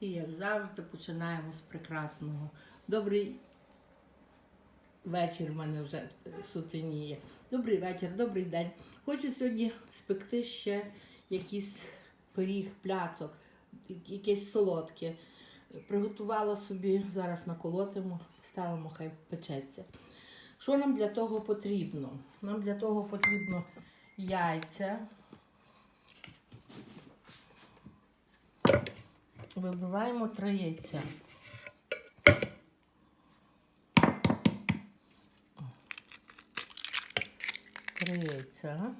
І як завжди починаємо з прекрасного. Добрий вечір в мене вже сутеніє. Добрий вечір, добрий день. Хочу сьогодні спекти ще якийсь пиріг, пляцок, якесь солодке. Приготувала собі, зараз наколотимо, ставимо, хай печеться. Що нам для того потрібно? Нам для того потрібно яйця. Вибиваємо три яйця. Три яйця.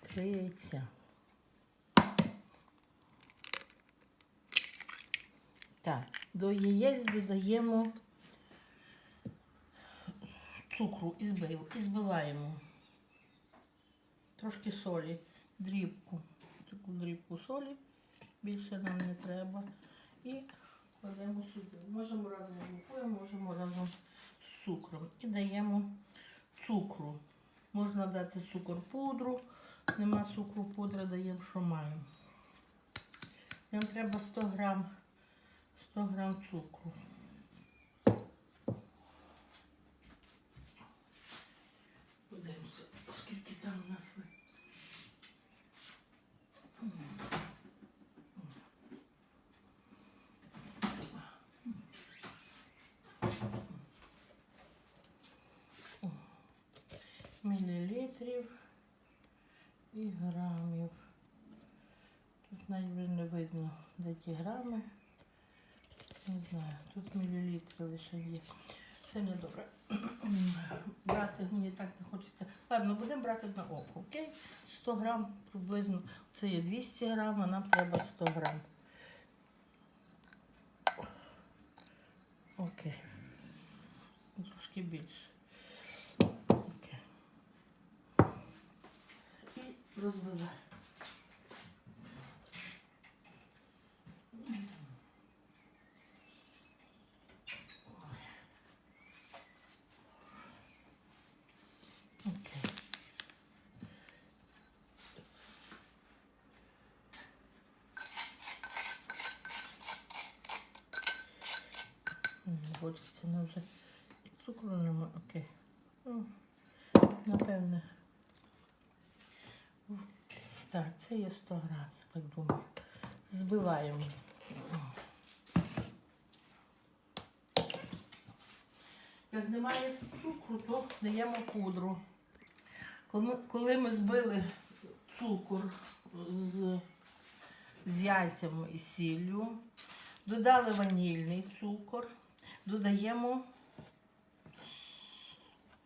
Три яйця. Так, до яєць додаємо цукру і збиваємо. Трошки солі, дрібку. Таку дрібку солі. Більше нам не треба. І кладемо сюди. Можемо разом з мукою, можемо разом з цукром. І даємо цукру. Можна дати цукор пудру. Нема цукру пудри, даємо, що маємо. Нам треба 100 грам, 100 грам цукру. Подивимося, скільки там у нас. Мілілітрів і грамів. Тут навіть не видно, де ті грами. Не знаю, тут мілілітри лише є. Все недобре. Брати мені так не хочеться. Ладно, будемо брати на око, окей? 100 грам приблизно. Це є 200 грам, а нам треба 100 грам. Окей. Трошки більше. Окей. І. Не Хочеться нам вже цукру нема. Окей. Ну, напевне. Так, це є 100 грам, я так думаю. Збиваємо. Як немає цукру, то даємо пудру. Коли ми збили цукор з, з яйцями і сіллю, додали ванільний цукор, додаємо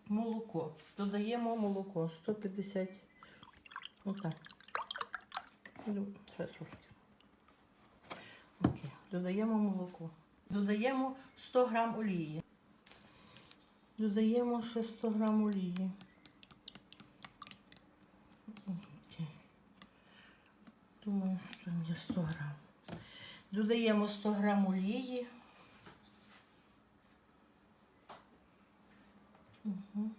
молоко. Додаємо молоко 150. Отак. Ще трошки. Окей. Додаємо молоко. Додаємо 100 грам олії. Додаємо ще 100 грам олії. Думаю, що там є 100 грам. Додаємо 100 грам олії. Угу.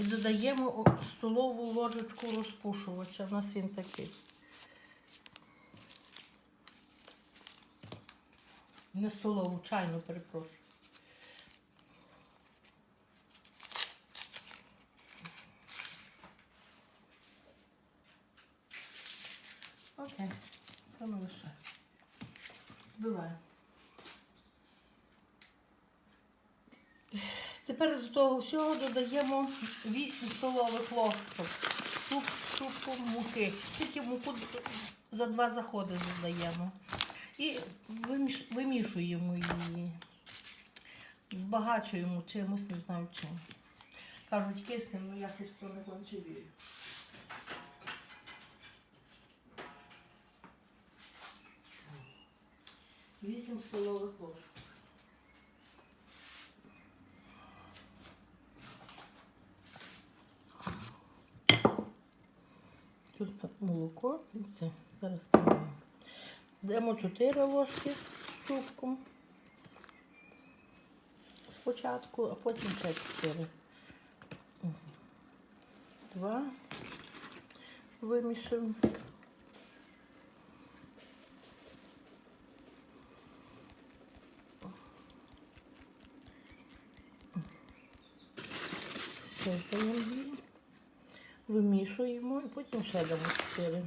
І додаємо столову ложечку розпушувача. У нас він такий. Не столову, чайну, перепрошую. Окей, це ми лише. Збиваємо. Тепер до того всього додаємо 8 столових ложок суп, супу муки. Тільки муку за два заходи додаємо. І вимішуємо її. Збагачуємо чимось, не знаю чим. Кажуть, киснем, але я щось то не конче вірю. Вісім столових ложок. Молоко і це. Зараз поміємо. Даємо 4 ложки з чубком. спочатку, а потім ще чотири. Мгм. Два. Вимішуємо. Ще даємо і потім ще дамо чотири.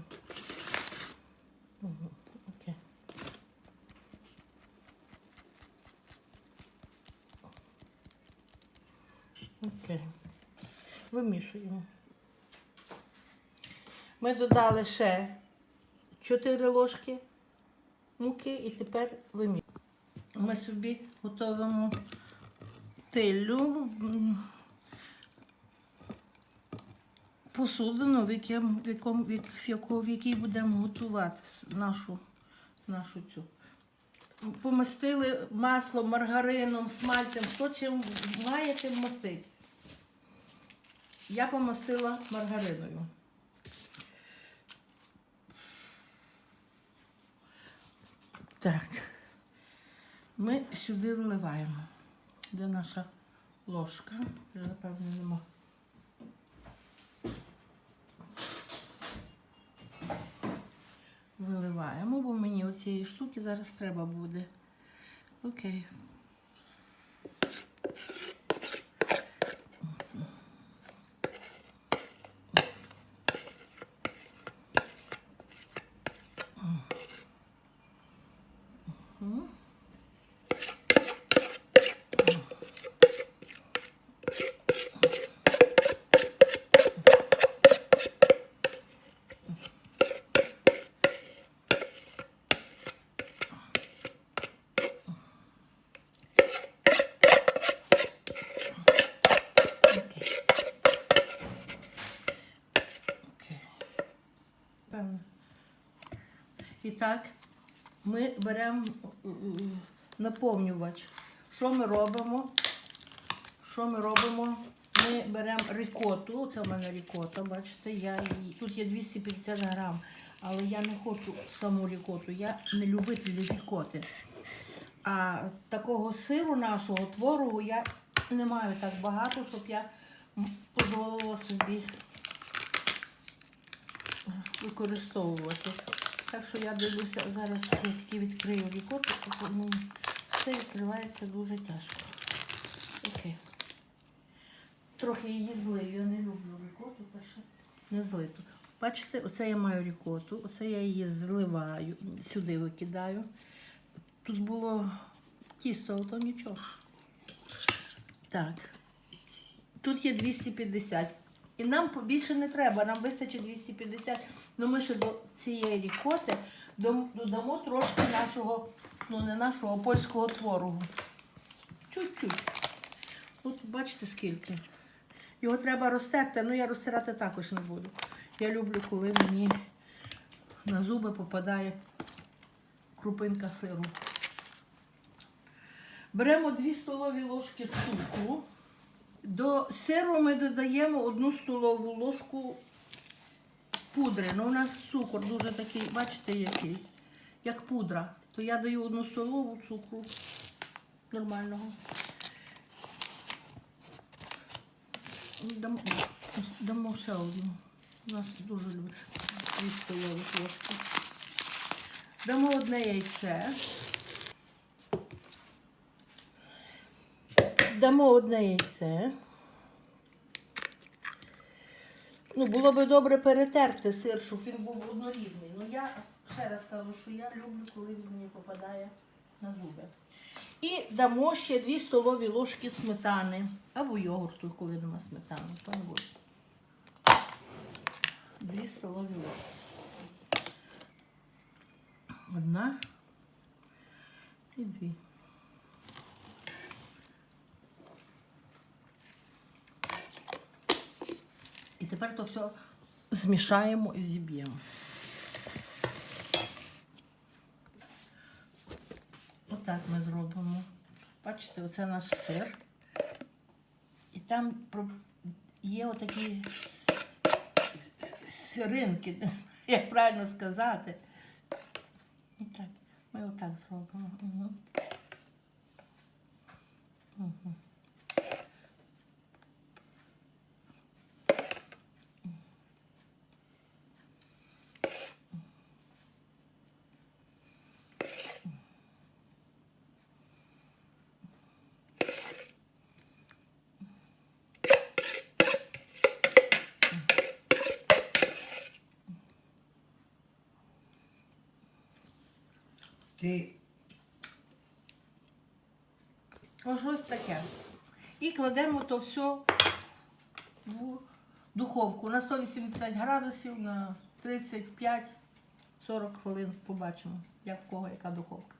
Мгм, Окей. Окей. Вимішуємо. Ми додали ще 4 ложки муки і тепер вимішуємо. Ми собі готуємо тиллю м, посудину, в, яким, в, якому, в, як- в, яку- в якій будемо готувати нашу, нашу цю. Помастили маслом, маргарином, смальцем, хто чим має, тим мастить. Я помастила маргариною. Так. Ми сюди вливаємо. Де наша ложка? Вже, напевно, нема. Виливаємо, бо мені оцієї штуки зараз треба буде. Окей. Мгм. Окей. Окей. Певно. І так, ми беремо наповнювач. Що ми робимо? Що ми робимо? Ми беремо рікоту. Це в мене рікота, бачите, я її. Тут є 250 грам, але я не хочу саму рікоту, я не любитель рікоти. А такого сиру нашого творогу я не маю так багато, щоб я дозволила собі використовувати. Так що я дивлюся, зараз я таки відкрию рікоту, тому це відкривається дуже тяжко. Окей. Трохи її злию, я не люблю рікоту, та ще не злиту. Бачите, оце я маю рікоту, оце я її зливаю, сюди викидаю. Тут було тісто, то нічого. Так. Тут є 250. І нам більше не треба, нам вистачить 250. Ну ми ще до цієї рікоти додамо трошки нашого, ну не нашого, польського творогу. Чуть-чуть. От бачите скільки. Його треба розтерти, але я розтирати також не буду. Я люблю, коли мені на зуби попадає крупинка сиру. Беремо 2 столові ложки цукру. До сиру ми додаємо одну столову ложку пудри. Ну, у нас цукор дуже такий, бачите, який, як пудра. То я даю одну столову цукру нормального. Дамо, дамо ще одну. У нас дуже люблять дві столові ложки. Дамо одне яйце. Дамо одне яйце. Ну, було би добре перетерти сир, щоб він був однорідний. Ну я ще раз кажу, що я люблю, коли він мені попадає на зуби. І дамо ще 2 столові ложки сметани. Або йогурту, коли нема сметани. Буде. 2 столові ложки. Одна і дві. І тепер то все змішаємо і зіб'ємо. Отак ми зробимо. Бачите, оце наш сир. І там є отакі сиринки, як правильно сказати. І так, ми отак зробимо. Угу. Угу. Ти Ось ось таке. І кладемо то все в духовку на 180 градусів на 35-40 хвилин. Побачимо, як в кого яка духовка.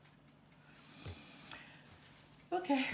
Окей.